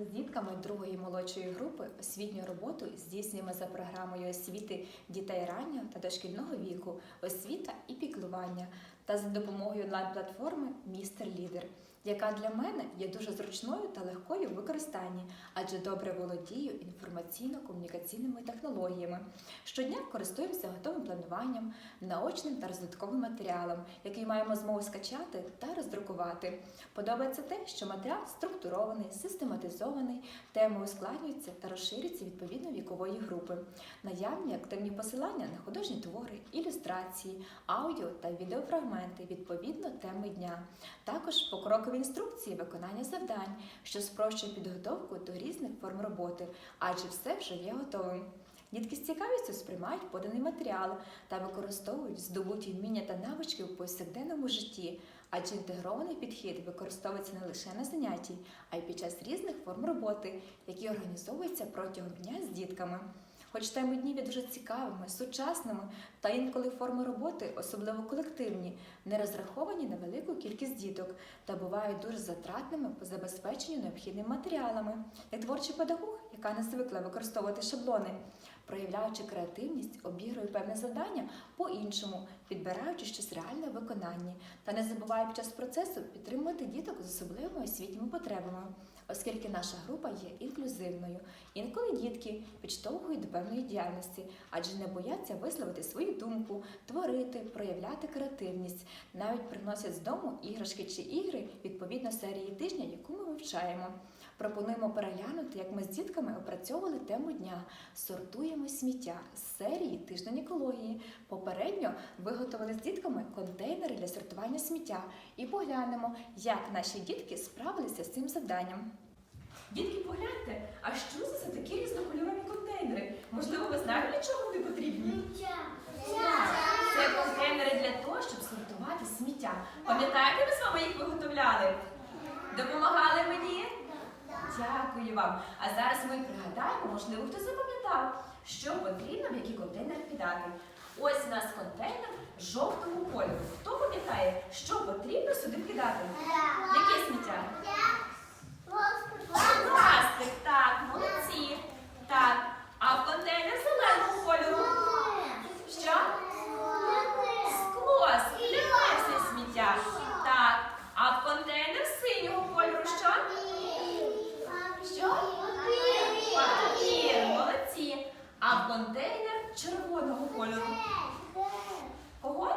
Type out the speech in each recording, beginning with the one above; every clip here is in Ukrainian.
З дітками другої молодшої групи освітню роботу здійснюємо за програмою освіти дітей раннього та дошкільного віку, освіта і піклування та за допомогою онлайн-платформи Містер Лідер, яка для мене є дуже зручною та легкою в використанні, адже добре володію інформаційно-комунікаційними технологіями. Щодня користуємося готовим плануванням, наочним та розвитковим матеріалом, який маємо змогу скачати та роздрукувати. Подобається те, що матеріал структурований, систематизований, теми ускладнюються та розширюються відповідно вікової групи. Наявні активні посилання на художні твори, ілюстрації, аудіо та відеофрагменти відповідно теми дня. Також покрокові інструкції виконання завдань, що спрощує підготовку до різних форм роботи, адже все вже є готовим. Дітки з цікавістю сприймають поданий матеріал та використовують здобуті вміння та навички у повсякденному житті, адже інтегрований підхід використовується не лише на занятті, а й під час різних форм роботи, які організовуються протягом дня з дітками. Хоч теми днів є дуже цікавими, сучасними та інколи форми роботи, особливо колективні, не розраховані на велику кількість діток та бувають дуже затратними по забезпеченню необхідними матеріалами. Як творчий педагог, яка не звикла використовувати шаблони, проявляючи креативність, обігрую певне завдання по-іншому, підбираючи щось реальне в виконанні, та не забуваю під час процесу підтримувати діток з особливими освітніми потребами, оскільки наша група є інклюзивною. Інколи дітки підштовхують до певної діяльності, адже не бояться висловити свою думку, творити, проявляти креативність, навіть приносять з дому іграшки чи ігри відповідно серії тижня, яку ми вивчаємо. Пропонуємо переглянути, як ми з дітками опрацьовували тему дня Сортуємо сміття з серії Тиждень екології. Попередньо виготовили з дітками контейнери для сортування сміття і поглянемо, як наші дітки справилися з цим завданням. Дітки, погляньте, а що це за такі різнокольорові контейнери? Можливо, ви знаєте, для чого вони потрібні? Це контейнери для того, щоб сортувати сміття. Пам'ятаєте, ми з вами їх виготовляли? Допомагали мені? Дякую вам. А зараз ми пригадаємо, можливо, хто запам'ятав, що потрібно в який контейнер кидати. Ось у нас контейнер жовтого кольору. Хто пам'ятає, що потрібно сюди кидати? Яке сміття? Пластик, так, молодці. Так. А в контейнер зеленого кольору? Що? Скло, скляне все сміття. Так. А в контейнер синього кольору що? Що? Папір, молодці. А в контейнер червоного кольору. Кого?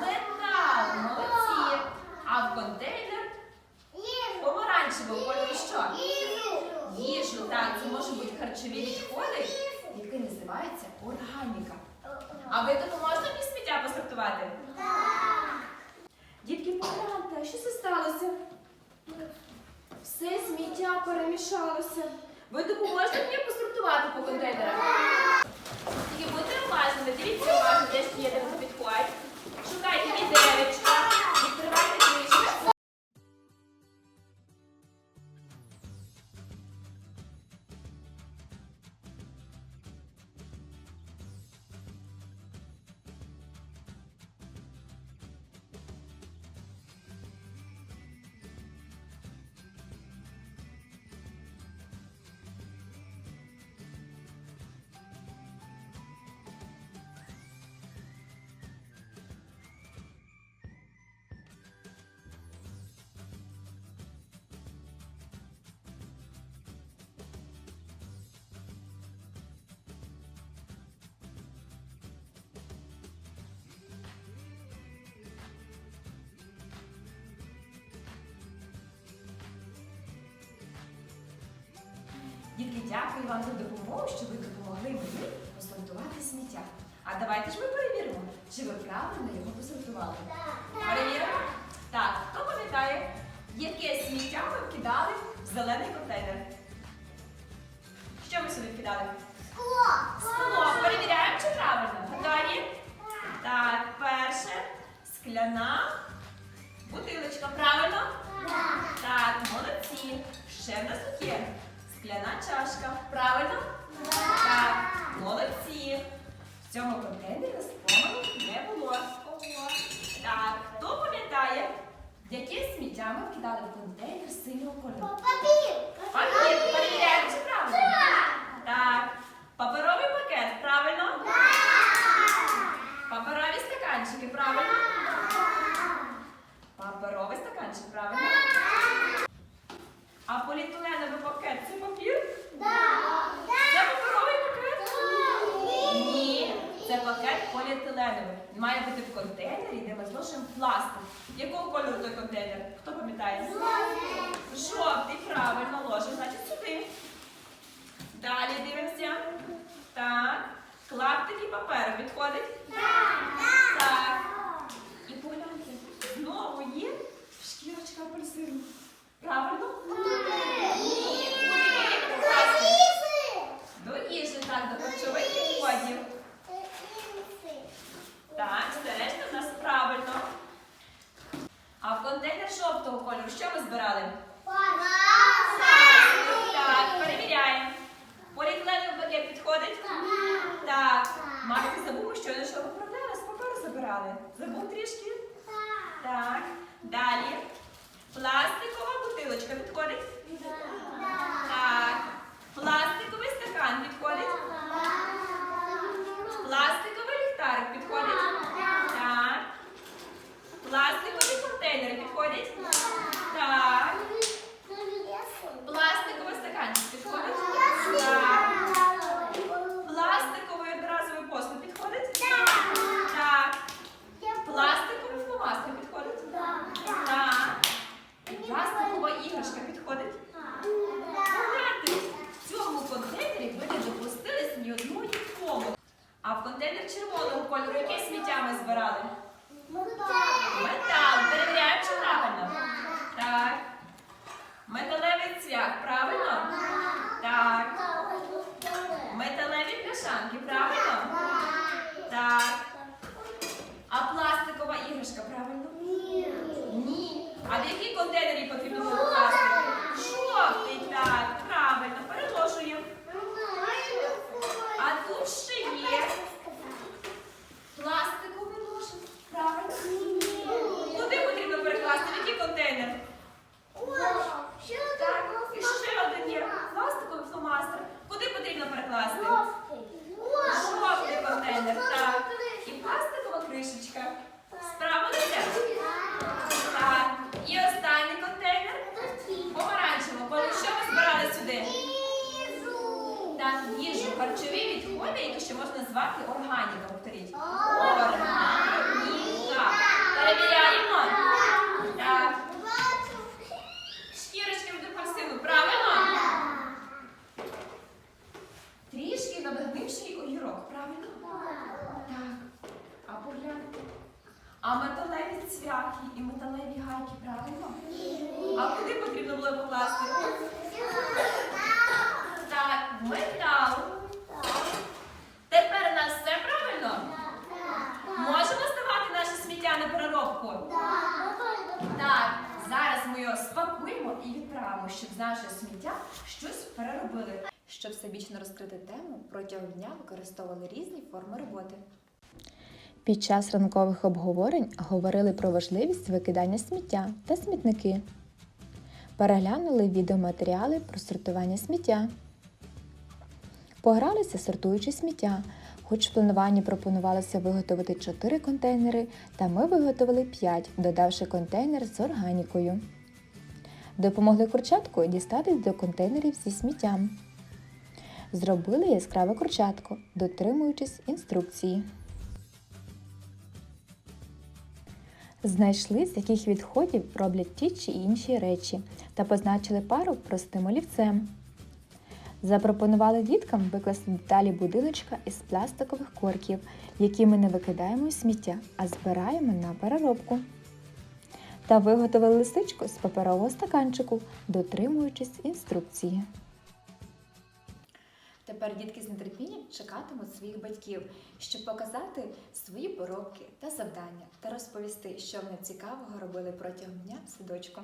Метал, молодці. А в контейнер помаранчевого кольору що? Їжу, так, це можуть бути харчові відходи, які називаються органіка. А ви допоможете мені сміття посортувати? Дітки, погляньте, що це сталося? Все сміття перемішалося. Ви допоможете мені посортувати по контейнерах? Дітки, дякую вам за допомогу, що ви допомогли мені посортувати сміття. А давайте ж ми перевіримо, чи ви правильно його посортували. Перевіримо? Так, хто пам'ятає, яке сміття ми вкидали в зелений контейнер? Що ми сюди вкидали? Скло. Перевіряємо, чи правильно. Готові? Так, перше. Скляна бутилочка. Правильно? Так, молодці. Ще в нас тут є скляна чашка. Правильно? Так, молодці. В цьому контейнері помилок не було. Так, хто пам'ятає, яке сміття ми вкидали в контейнер синього кольору? Папір. Папір. Перевіряємо, чи правильно? Так. Паперовий пакет, правильно? Паперові стаканчики, правильно? Паперовий стаканчик, правильно? А поліетиленовий пакет це папір? Це паперовий пакет? Ні, це пакет поліетиленовий. Він має бути в де пластик. Якого кольору той контейнер? Хто пам'ятає? Жовтий, правильно, ложимо, значить сюди. Далі дивимося. Так. Клаптики паперу підходить? Так. І погляньте, знову є шкірочка апельсину. Правильно? Ні. Куди потрібно покласти? До їжі, так, до харчових відходів. Так, все решта в нас правильно. А в контейнер жовтого кольору що ми збирали? Так, перевіряємо. Поліетиленовий пакет підходить? Так. Марк, ти забув, що я що виправляли, з паперу. Забув трішки? Так. Далі. Пластикова бутилочка підходить? Так. Пластиковий стакан підходить? Пластиковий ліхтарик підходить? Так. Пластикові контейнери підходять? Так. Пластиковий стаканчик підходить? Так. Пластиковий одноразовий посуд підходить? Так. Пластиковий фломастер підходить? Так. Пластикова іграшка підходить? Погляньте, в цьому контейнері ви не допустились ні одної помилки. А в контейнер червоного кольору яке сміття ми збирали? Метал. Перевіряємо, чи правильно? Так. Цвях, правильно? Так. Металеві пляшанки, правильно? Так. А пластикова іграшка, правильно? Ні. А в якій контейнері потрібно було покласти? Жовтий, так, правильно, переложуємо. А тут ще є пластиковий ложик. Правильно. Куди потрібно перекласти? В який контейнер? Так. І ще один є. Пластиковий фломастер. Куди потрібно перекласти? Жовтий контейнер, так. І пластикова кришечка. Справилися? Так. І останній контейнер. Помаранчево. Коли що ми збирали сюди? Так, їжу, харчові відходи, які ще можна назвати органіка. Повторіть. Органіка. Перевіряємо. Так. Шкірочки від апельсину, правильно? Трішки надгнивший огірок, правильно? Так. А погляньте. А металеві цвяхи і металеві гайки, правильно? А куди потрібно було покласти? Так, метал. Тепер у нас все правильно? Можемо ставати наше сміття на переробку? Так, зараз ми його спакуємо і відправимо, щоб нашого сміття щось переробили. Щоб всебічно розкрити тему, протягом дня використовували різні форми роботи. Під час ранкових обговорень говорили про важливість викидання сміття та смітники. Переглянули відеоматеріали про сортування сміття. Погралися, сортуючи сміття. Хоч в плануванні пропонувалося виготовити 4 контейнери, та ми виготовили 5, додавши контейнер з органікою. Допомогли курчатку дістатись до контейнерів зі сміттям. Зробили яскраве курчатко, дотримуючись інструкції. Знайшли, з яких відходів роблять ті чи інші речі, та позначили пару простим олівцем. Запропонували діткам викласти деталі будиночка із пластикових корків, які ми не викидаємо у сміття, а збираємо на переробку. Та виготовили лисичку з паперового стаканчику, дотримуючись інструкції. Тепер дітки з нетерпінням чекатимуть своїх батьків, щоб показати свої поробки та завдання та розповісти, що вони цікавого робили протягом дня в садочку.